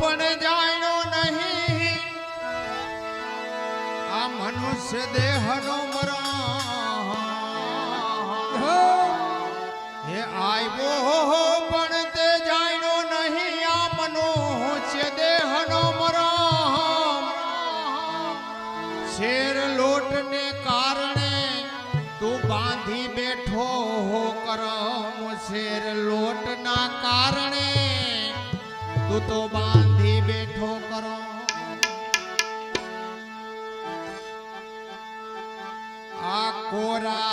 પણ જાણો નહીં. આ મનુષ્ય દેહનો મરણ. હે આવ્યો પણ તે જાણો નહીં આ મનુષ્ય દેહનો મરણ. શેર લોટને કારણે તું બાંધી બેઠો કરમ શેર લોટના કારણે તું તો બાંધી બેઠો કરો. આ કોરા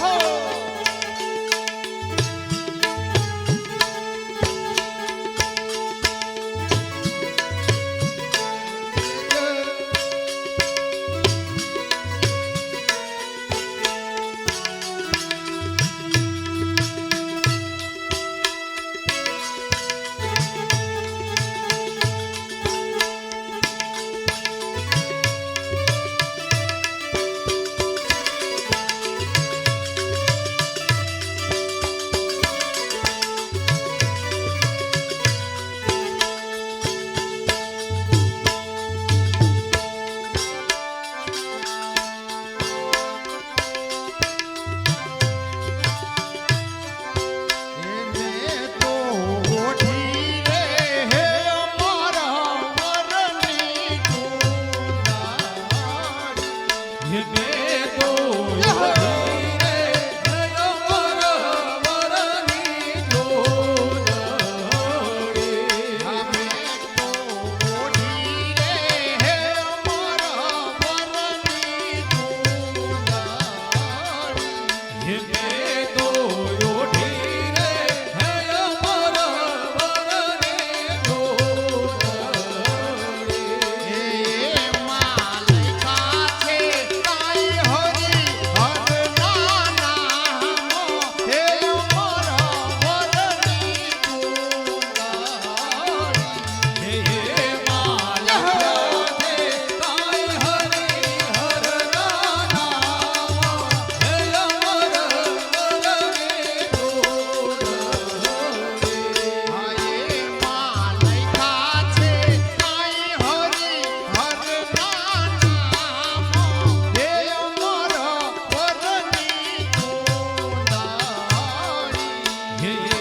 は。yeah.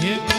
Yeah.